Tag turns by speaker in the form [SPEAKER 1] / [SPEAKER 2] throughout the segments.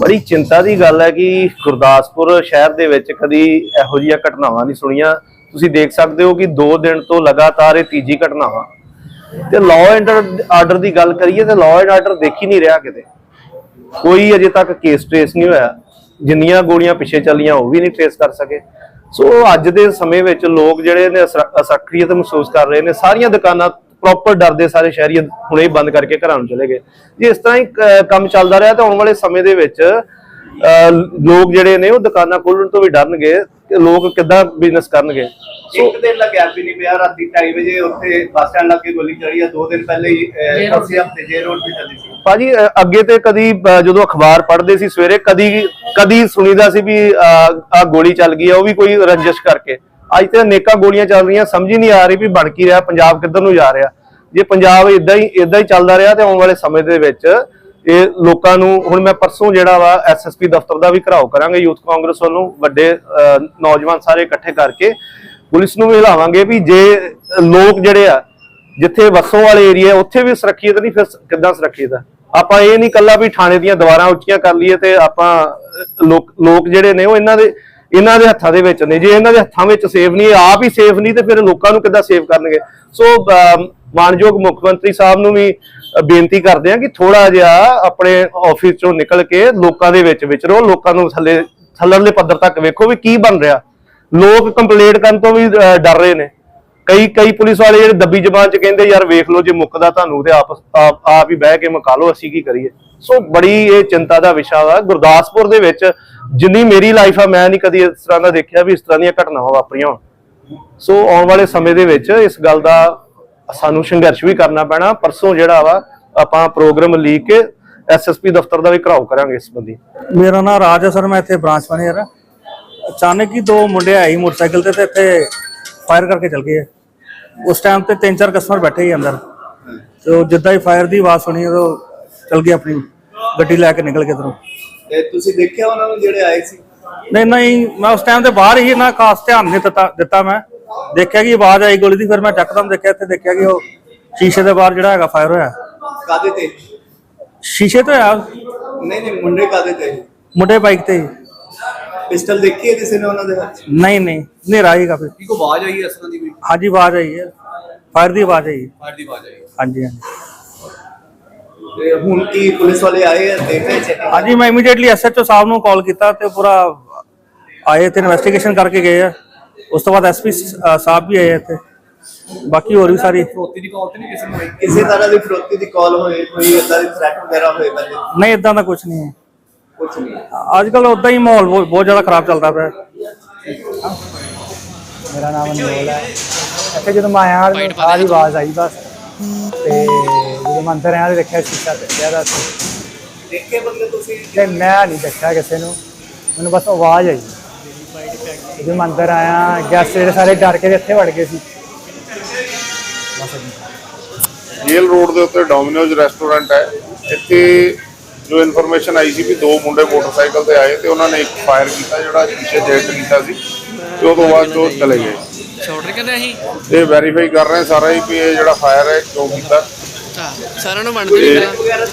[SPEAKER 1] ਬੜੀ ਚਿੰਤਾ ਦੀ ਗੱਲ ਹੈ ਕਿ ਗੁਰਦਾਸਪੁਰ ਸ਼ਹਿਰ ਦੇ ਵਿੱਚ ਕਦੀ ਇਹੋ ਜਿਹੀਆਂ ਘਟਨਾਵਾਂ ਨਹੀਂ ਸੁਣੀਆਂ। ਤੁਸੀਂ ਦੇਖ ਸਕਦੇ ਹੋ ਕਿ 2 ਦਿਨ ਤੋਂ ਲਗਾਤਾਰ ਇਹ ਤੀਜੀ ਘਟਨਾ ਤੇ ਲਾਅ ਐਂਡ ਆਰਡਰ ਦੀ ਗੱਲ ਕਰੀਏ ਤੇ ਲਾਅ ਐਂਡ ਆਰਡਰ ਦੇਖ ਹੀ ਨਹੀਂ ਰਿਹਾ ਕਿਤੇ। ਕੋਈ ਅਜੇ ਤੱਕ ਕੇਸ ਟ੍ਰੇਸ ਨਹੀਂ ਹੋਇਆ। ਜਿੰਨੀਆਂ ਗੋਲੀਆਂ ਪਿੱਛੇ ਚੱਲੀਆਂ ਉਹ ਵੀ ਨਹੀਂ ਟ੍ਰੇਸ ਕਰ ਸਕੇ। ਸੋ ਅੱਜ ਦੇ ਸਮੇਂ ਵਿੱਚ ਲੋਕ ਜਿਹੜੇ ਨੇ ਅਸਕਰੀਅਤ ਮਹਿਸੂਸ ਕਰ ਰਹੇ ਨੇ। ਸਾਰੀਆਂ ਦੁਕਾਨਾਂ ਪ੍ਰੋਪਰ ਡਰਦੇ ਸਾਰੇ ਸ਼ਹਿਰੀ ਹੁਣੇ ਹੀ ਬੰਦ ਕਰਕੇ ਘਰਾਂ ਨੂੰ ਚਲੇ ਗਏ। ਜੇ ਇਸ ਤਰ੍ਹਾਂ ਹੀ ਕੰਮ ਚੱਲਦਾ ਰਿਹਾ ਤਾਂ ਆਉਣ ਵਾਲੇ ਸਮੇਂ ਦੇ ਵਿੱਚ ਲੋਕ ਜਿਹੜੇ ਨੇ ਉਹ ਦੁਕਾਨਾਂ ਖੋਲਣ ਤੋਂ ਵੀ ਡਰਨਗੇ ਕਿ ਲੋਕ ਕਿੱਦਾਂ ਬਿਜ਼ਨਸ ਕਰਨਗੇ।
[SPEAKER 2] ਇੱਕ ਦਿਨ ਗੈਪ ਵੀ ਨਹੀਂ ਪਿਆ ਰਾਤੀ 2:30 ਵਜੇ ਉੱਥੇ ਬੱਸ ਸਟੈਂਡ ਲੱਗੇ ਗੋਲੀ ਚੱਲੀ ਆ ਦੋ ਦਿਨ ਪਹਿਲੇ ਹੀ ਅਸੀਂ ਹਫ਼ਤੇ ਜੇ ਰੋਡ ਤੇ ਚੱਲੀ ਸੀ।
[SPEAKER 1] ਭਾਜੀ ਅੱਗੇ ਤੇ ਕਦੀ ਜਦੋਂ ਅਖਬਾਰ ਪੜ੍ਹਦੇ ਸੀ ਸਵੇਰੇ ਕਦੀ ਕਦੀ ਸੁਣੀਦਾ ਸੀ ਵੀ ਆ ਗੋਲੀ ਚੱਲ ਗਈ ਆ ਉਹ ਵੀ ਕੋਈ ਰੰਜਿਸ਼ ਕਰਕੇ। ਅੱਜ ਤੇ ਅਨੇਕਾਂ ਗੋਲੀਆਂ ਚੱਲ ਰਹੀਆਂ, ਸਮਝ ਹੀ ਨਹੀਂ ਆ ਰਹੀ ਵੀ ਬਣ ਕੀ ਰਿਹਾ, ਪੰਜਾਬ ਕਿੱਧਰ ਨੂੰ ਜਾ ਰਿਹਾ। ਜੇ ਪੰਜਾਬ ਇਦਾਂ ਹੀ ਇਦਾਂ ਹੀ ਚੱਲਦਾ ਰਿਹਾ ਤੇ ਆਉਣ ਵਾਲੇ ਸਮੇਂ ਦੇ ਵਿੱਚ ਇਹ ਲੋਕਾਂ ਨੂੰ, ਹੁਣ ਮੈਂ ਪਰਸੋਂ ਜਿਹੜਾ ਵਾ ਐਸਐਸਪੀ ਦਫ਼ਤਰ ਦਾ ਵੀ ਘਰਾਓ ਕਰਾਂਗੇ, ਯੂਥ ਕਾਂਗਰਸ ਵੱਲੋਂ ਵੱਡੇ ਨੌਜਵਾਨ ਸਾਰੇ ਇਕੱਠੇ ਕਰਕੇ, ਪੁਲਿਸ ਨੂੰ ਵੀ ਹਿਲਾਵਾਂਗੇ ਵੀ ਜੇ ਲੋਕ ਜਿਹੜੇ ਆ, ਜਿੱਥੇ ਵਸੋਂ ਵਾਲੇ ਏਰੀਆ, ਉੱਥੇ ਵੀ ਸੁਰੱਖਿਅਤ ਨਹੀਂ, ਫਿਰ ਕਿੱਦਾਂ ਸੁਰੱਖਿਅਤ ਆ? ਆਪਾਂ ਇਹ ਨਹੀਂ ਕੱਲਾ ਵੀ ਥਾਣੇ ਦੀਆਂ ਦੀਵਾਰਾਂ ਉੱਚੀਆਂ ਕਰ ਲਈਏ ਤੇ ਆਪਾਂ ਲੋਕ ਲੋਕ ਜਿਹੜੇ ਨੇ ਉਹ ਇਹਨਾਂ ਦੇ ਇਹਨਾਂ ਦੇ ਹੱਥਾਂ ਦੇ ਵਿੱਚ ਨੇ ਜੇ ਇਹਨਾਂ ਦੇ ਹੱਥਾਂ ਵਿੱਚ ਸੇਫ ਨਹੀਂ ਆਪ ਹੀ ਸੇਫ ਨਹੀਂ, ਤੇ ਫਿਰ ਲੋਕਾਂ ਨੂੰ ਕਿੱਦਾਂ ਸੇਫ ਕਰਨਗੇ? ਸੋ ਮਾਨਯੋਗ ਮੁੱਖ ਮੰਤਰੀ ਸਾਹਿਬ ਨੂੰ ਵੀ ਬੇਨਤੀ ਕਰਦੇ ਆ ਕਿ ਥੋੜਾ ਜਿਹਾ ਆਪਣੇ ਆਫਿਸ ਚੋਂ ਨਿਕਲ ਕੇ ਲੋਕਾਂ ਦੇ ਵਿੱਚ ਵਿਚਰੋ, ਲੋਕਾਂ ਨੂੰ ਥੱਲੇ, ਥੱਲਰਲੇ ਪੱਧਰ ਤੱਕ ਵੇਖੋ ਵੀ ਕੀ ਬਣ ਰਿਹਾ। ਲੋਕ ਕੰਪਲੇਂਟ ਕਰਨ ਤੋਂ ਵੀ ਡਰ ਰਹੇ ਨੇ। ਕਈ ਕਈ ਪੁਲਿਸ ਵਾਲੇ ਜਿਹੜੇ ਦੱਬੀ ਜ਼ਬਾਨ ਚ ਕਹਿੰਦੇ, ਯਾਰ ਵੇਖ ਲਓ ਜੇ ਮੁੱਕਦਾ ਤੁਹਾਨੂੰ ਤੇ ਆਪ ਆਪ ਹੀ ਬਹਿ ਕੇ ਮੁਕਾ ਲਓ, ਅਸੀਂ ਕੀ ਕਰੀਏ? ਸੋ ਬੜੀ ਇਹ ਚਿੰਤਾ ਦਾ ਵਿਸ਼ਾ ਵਾ। ਗੁਰਦਾਸਪੁਰ ਦੇ ਵਿੱਚ ਜਿੰਨੀ ਮੇਰੀ ਲਾਈਫ ਆ, ਮੈਂ ਨਹੀਂ ਕਦੀ ਇਸ ਤਰ੍ਹਾਂ ਦਾ ਦੇਖਿਆ ਵੀ ਇਸ ਤਰ੍ਹਾਂ ਦੀਆਂ ਘਟਨਾਵਾਂ ਵਾਪਰੀਆਂ ਸੋ ਆਉਣ ਵਾਲੇ ਸਮੇਂ ਦੇ ਵਿੱਚ ਇਸ ਗੱਲ ਦਾ ਸਾਨੂੰ ਸੰਘਰਸ਼ ਵੀ ਕਰਨਾ ਪੈਣਾ। ਪਰਸੋਂ ਜਿਹੜਾ ਵਾ, ਆਪਾਂ ਪ੍ਰੋਗਰਾਮ ਲੀਕ ਕੇ ਐਸਐਸਪੀ ਦਫ਼ਤਰ ਦਾ ਵੀ ਘਰਾਓ ਕਰਾਂਗੇ ਇਸ ਸੰਬੰਧੀ।
[SPEAKER 3] ਮੇਰਾ ਨਾਮ ਰਾਜ ਹੈ ਸਰ, ਮੈਂ ਇੱਥੇ ਬ੍ਰਾਂਚ ਮੈਨੇਜਰ ਹਾਂ ਅਚਾਨਕ ਹੀ ਦੋ ਮੁੰਡੇ ਆਏ ਮੋਟਰਸਾਈਕਲ ਤੇ ਤੇ ਇੱਥੇ ਫਾਇਰ ਕਰਕੇ ਚਲ ਗਏ ਉਸ ਟਾਈਮ ਤੇ ਤਿੰਨ ਚਾਰ ਕਸਟਮਰ ਬੈਠੇ ਹੀ ਅੰਦਰ। ਤੇ ਜਿੱਦਾਂ ਹੀ ਫਾਇਰ ਦੀ ਆਵਾਜ਼ ਸੁਣੀ, ਉਦੋਂ ਚਲ ਗਏ ਆਪਣੀ ਗੱਡੀ ਲੈ ਕੇ ਨਿਕਲ ਕੇ ਇੱਧਰੋਂ।
[SPEAKER 2] ਤੇ ਤੁਸੀਂ ਦੇਖਿਆ ਉਹਨਾਂ ਨੂੰ ਜਿਹੜੇ ਆਏ ਸੀ?
[SPEAKER 3] ਨਹੀਂ ਨਹੀਂ ਮੈਂ ਉਸ ਟਾਈਮ ਤੇ ਬਾਹਰ ਹੀ ਨਾ ਖਾਸ ਧਿਆਨ ਨਹੀਂ ਦਿੱਤਾ ਦਿੱਤਾ ਮੈਂ। ਦੇਖਿਆ ਕਿ ਆਵਾਜ਼ ਆਈ ਗੋਲੀ ਦੀ ਫਿਰ ਮੈਂ ਚੱਕਦਮ ਦੇਖਿਆ ਇੱਥੇ ਦੇਖਿਆ ਕਿ ਉਹ ਸ਼ੀਸ਼ੇ ਦੇ ਬਾਹਰ ਜਿਹੜਾ ਹੈਗਾ ਫਾਇਰ ਹੋਇਆ।
[SPEAKER 2] ਕਾਦੇ ਤੇ?
[SPEAKER 3] ਸ਼ੀਸ਼ੇ ਤੇ ਹੋਇਆ।
[SPEAKER 2] ਨਹੀਂ ਨਹੀਂ ਮੁੰਡੇ ਕਾਦੇ ਤੇ?
[SPEAKER 3] ਮੁੰਡੇ ਬਾਈਕ ਤੇ। ਹੀ।
[SPEAKER 2] ਪਿਸਟਲ ਦੇਖੀ ਹੈ ਕਿਸੇ ਨੇ ਉਹਨਾਂ ਦੇ ਹੱਥ 'ਚ?
[SPEAKER 3] ਨਹੀਂ ਨਹੀਂ ਹਨੇਰਾ ਹੀ ਕਾਫੀ
[SPEAKER 2] ਕੀ ਕੋ ਆਵਾਜ਼ ਆਈ ਇਸ ਤਰ੍ਹਾਂ ਦੀ ਵੀ?
[SPEAKER 3] ਹਾਂਜੀ ਆਵਾਜ਼ ਆਈ ਹੈ। ਫਾਇਰ ਦੀ ਆਵਾਜ਼ ਆਈ ਹੈ।
[SPEAKER 2] ਫਾਇਰ ਦੀ ਆਵਾਜ਼ ਆਈ
[SPEAKER 3] ਹਾਂਜੀ ਹਾਂਜੀ।
[SPEAKER 2] ਤੇ ਹੁਣ ਕੀ ਪੁਲਿਸ ਵਾਲੇ ਆਏ ਆ ਦੇਖ ਰਹੇ ਚੈੱਕ
[SPEAKER 3] ਹਾਂਜੀ ਮੈਂ ਇਮੀਡੀਏਟਲੀ ਐਸਐਚਓ ਸਾਹਿਬ ਨੂੰ ਕਾਲ ਕੀਤਾ ਤੇ ਪੂਰਾ ਆਏ ਤੇ ਇਨਵੈਸਟੀਗੇਸ਼ਨ ਕਰਕੇ ਗਏ ਆ। ਉਸ ਤੋਂ ਬਾਅਦ ਐਸਪੀ ਸਾਹਿਬ ਵੀ ਆਏ ਇੱਥੇ। ਬਾਕੀ ਹੋਰ ਵੀ ਸਾਰੀ
[SPEAKER 2] ਫਰੋਤੀ ਦੀ ਕਾਲ ਤੇ ਨਹੀਂ ਕਿਸੇ ਨੂੰ ਆਈ? ਕਿਸੇ ਤਰ੍ਹਾਂ ਦੀ ਫਰੋਤੀ ਦੀ ਕਾਲ ਹੋਏ ਕੋਈ ਇਦਾਂ ਦੀ ਥ੍ਰੈਟ ਵਗੈਰਾ ਹੋਏ ਪਹਿਲੇ
[SPEAKER 3] ਨਹੀਂ? ਇਦਾਂ ਦਾ ਕੁਝ ਨਹੀਂ ਹੈ।
[SPEAKER 2] ਕੁਝ ਨਹੀਂ।
[SPEAKER 3] ਅੱਜ ਕੱਲ ਉਦਾਂ ਹੀ ਮਾਹੌਲ ਬਹੁਤ ਬਹੁਤ ਜ਼ਿਆਦਾ ਖਰਾਬ ਚੱਲਦਾ ਪਿਆ।
[SPEAKER 4] ਮੇਰਾ ਨਾਮ ਅਨਮੋਲ ਹੈ। ਇੱਥੇ ਜਦੋਂ ਮੈਂ ਆਇਆ ਮੈਨੂੰ ਸਾਰੀ ਆਵਾਜ਼ ਆਈ ਬਸ। ਤੇ ਜਦੋਂ ਮੈਂ ਅੰਦਰ ਆਇਆ ਤੇ ਦੇਖਿਆ ਸ਼ੀਸ਼ਾ ਟੱਟਿਆ ਦਾ ਸੀ
[SPEAKER 2] ਦੇਖੇ ਬੰਦੇ ਤੁਸੀਂ?
[SPEAKER 4] ਤੇ ਮੈਂ ਨਹੀਂ ਦੇਖਿਆ ਕਿਸੇ ਨੂੰ। ਮੈਨੂੰ ਬਸ ਆਵਾਜ਼ ਆਈ। ਜਦੋਂ ਮੈਂ ਅੰਦਰ ਆਇਆ ਗੈਸ ਜਿਹੜੇ ਸਾਰੇ ਡਰ ਕੇ ਇੱਥੇ ਵੜ ਗਏ ਸੀ। ਬਸ ਇੰਨੀ।
[SPEAKER 5] ਜੇਲ ਰੋਡ ਦੇ ਉੱਤੇ ਡੋਮਿਨੋਜ਼ ਰੈਸਟੋਰੈਂਟ ਹੈ। ਇੱਥੇ ਜੋ ਇਨਫੋਰਮੇਸ਼ਨ ਆਈ ਸੀ ਵੀ ਦੋ ਮੁੰਡੇ ਮੋਟਰਸਾਈਕਲ ਤੇ ਆਏ ਤੇ ਉਹਨਾਂ ਨੇ ਇੱਕ ਫਾਇਰ ਕੀਤਾ ਜਿਹੜਾ ਸ਼ੀਸ਼ੇ ਹਿੱਟ ਕੀਤਾ ਸੀ। ਤੇ ਉਹ ਤੋਂ ਬਾਅਦ 'ਚ ਉਹ ਚਲੇ ਗਏ।
[SPEAKER 6] ਸ਼ਾਰਟਰ ਕਹਿੰਦੇ ਅਸੀਂ?
[SPEAKER 5] ਇਹ ਵੈਰੀਫਾਈ ਕਰ ਰਹੇ ਸਾਰਾ ਹੀ ਵੀ ਇਹ ਜਿਹੜਾ ਫਾਇਰ ਹੈ ਕਿਉਂ ਕੀਤਾ।
[SPEAKER 6] ਹਾਂ ਸਾਰਿਆਂ ਨੂੰ ਵੰਡ ਦੇ
[SPEAKER 2] ਵਗੈਰਾ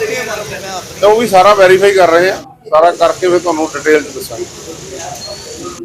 [SPEAKER 5] ਤੇ ਉਹ ਵੀ ਸਾਰਾ ਵੈਰੀਫਾਈ ਕਰ ਰਹੇ ਆ। ਸਾਰਾ ਕਰਕੇ ਫਿਰ ਤੁਹਾਨੂੰ ਡਿਟੇਲ 'ਚ ਦੱਸਾਂਗੇ।